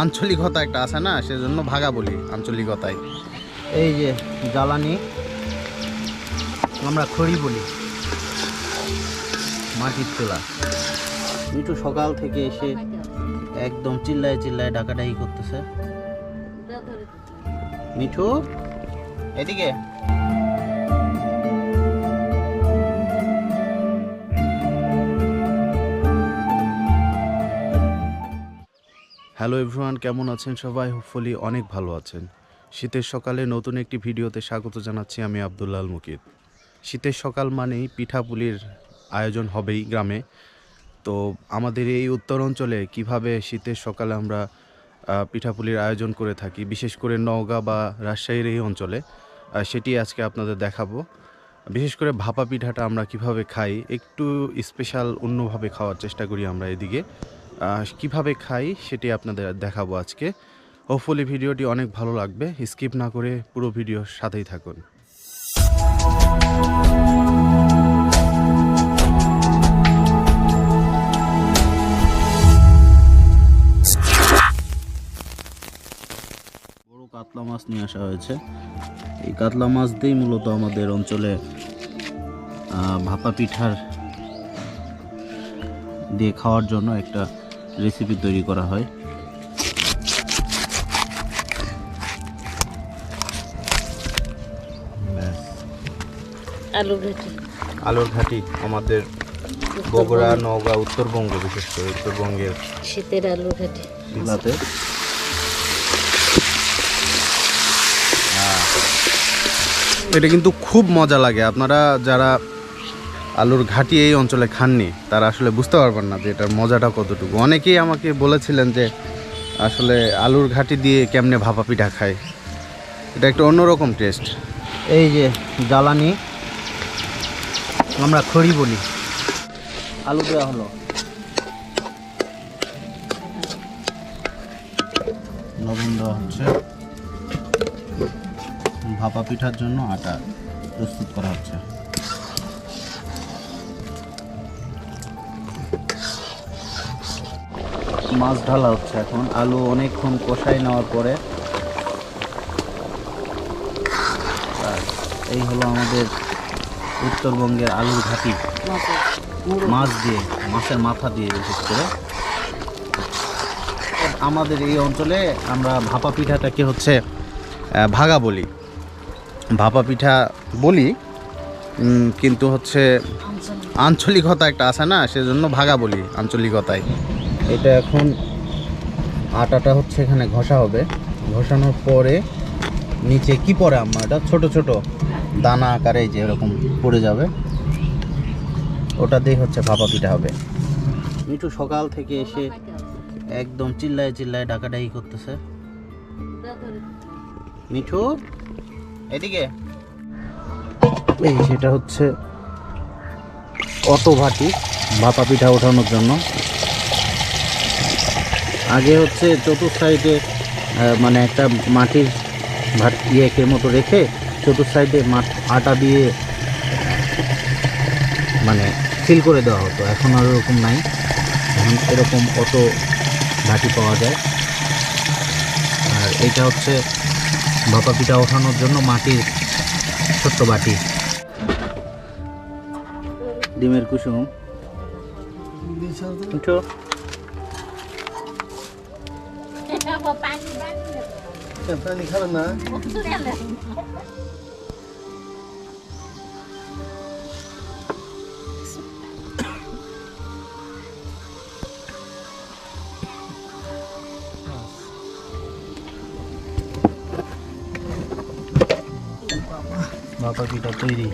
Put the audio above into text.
আঞ্চলিকতা একটা আছে না, সেজন্য ভাগা বলি আঞ্চলিকতায়। এই যে জ্বালানি, আমরা খড়ি বলি। মাটির চুলা। মিঠু সকাল থেকে এসে একদম চিল্লায় চিল্লায় ডাকাডাকি করতেছে। মিঠু, এদিকে। হ্যালো এভরিওয়ান কেমন আছেন সবাই? হোপফুলি অনেক ভালো আছেন। শীতের সকালে নতুন একটি ভিডিওতে স্বাগত জানাচ্ছি আমি আবদুল্লাল মুকিদ শীতের সকাল মানেই পিঠাপুলির আয়োজন হবেই গ্রামে। তো আমাদের এই উত্তর অঞ্চলে কীভাবে শীতের সকালে আমরা পিঠাপুলির আয়োজন করে থাকি, বিশেষ করে নওগাঁ বা রাজশাহীর এই অঞ্চলে সেটি আজকে আপনাদের দেখাবো। বিশেষ করে ভাপা পিঠাটা আমরা কীভাবে খাই, একটু স্পেশাল অন্যভাবে খাওয়ার চেষ্টা করি আমরা এদিকে। কীভাবে খাই সেটি আপনাদের দেখাবো আজকে। হোপফুলি ভিডিওটি অনেক ভালো লাগবে। স্কিপ না করে পুরো ভিডিও সাথেই থাকুন। বড় কাতলা মাছ নিয়ে আসা হয়েছে। এই কাতলা মাছ দিয়েই মূলত আমাদের অঞ্চলে ভাপা পিঠার দিয়ে খাওয়ার জন্য একটা রেসিপি তৈরি করা হয়। আলুর ঘাটি। আমাদের বগুড়া নওগাঁ উত্তরবঙ্গ বিশেষ করে উত্তরবঙ্গের শীতের আলু ভেটে জেলাতে এটা কিন্তু খুব মজা লাগে। আপনারা যারা আলুর ঘাটি এই অঞ্চলে খাননি। তারা আসলে বুঝতে পারবেন না যে এটার মজাটা কতটুকু। অনেকেই আমাকে বলেছিলেন যে আসলে আলুর ঘাটি দিয়ে কেমনে ভাপা পিঠা খায়। এটা একটা অন্যরকম টেস্ট। এই যে জ্বালানি, আমরা খড়ি বলি। আলু দেওয়া হলো। লবণ দেওয়া হচ্ছে। ভাপা পিঠার জন্য আটা প্রস্তুত করা হচ্ছে। মাছ ঢালা হচ্ছে এখন। আলু অনেকক্ষণ কষাই নেওয়ার পরে। এই হলো আমাদের উত্তরবঙ্গের আলুর ঘাটি। মাছ দিয়ে, মাছের মাথা দিয়ে বিশেষ করে। আমাদের এই অঞ্চলে আমরা ভাপা পিঠাটাকে হচ্ছে ভাগা বলি। ভাপা পিঠা বলি কিন্তু হচ্ছে আঞ্চলিকতা একটা আছে না, সেজন্য ভাগা বলি আঞ্চলিকতায় এটা এখন আটাটা হচ্ছে এখানে ঘষা হবে। ঘষানোর পরে নিচে কি পরে আম্মা? এটা ছোট ছোট দানা আকারে যে এরকম পড়ে যাবে। ওটা দিয়ে হচ্ছে ভাপা পিঠা হবে। মিঠু সকাল থেকে এসে একদম চিল্লায় চিল্লায় ডাকাডাকি করতেছে। মিঠু, এদিকে। এই সেটা হচ্ছে অটো ভাটি ভাপা পিঠা ওঠানোর জন্য। আগে হচ্ছে চতুর্থ সাইডে মানে একটা মাটির ভাট ইয়েকে মতো রেখে চতুর্থ সাইডে মাঠ আটা দিয়ে মানে সিল করে দেওয়া হতো। এখন আর ওরকম নাই। এখন এরকম অটো ভাটি পাওয়া যায়। আর এটা হচ্ছে ভাপা পিঠা ওঠানোর জন্য মাটির ছোট্ট বাটি। ডিমের কুসুম। মিঠু পানি খাবেন না ভাপা পিঠা তৈরি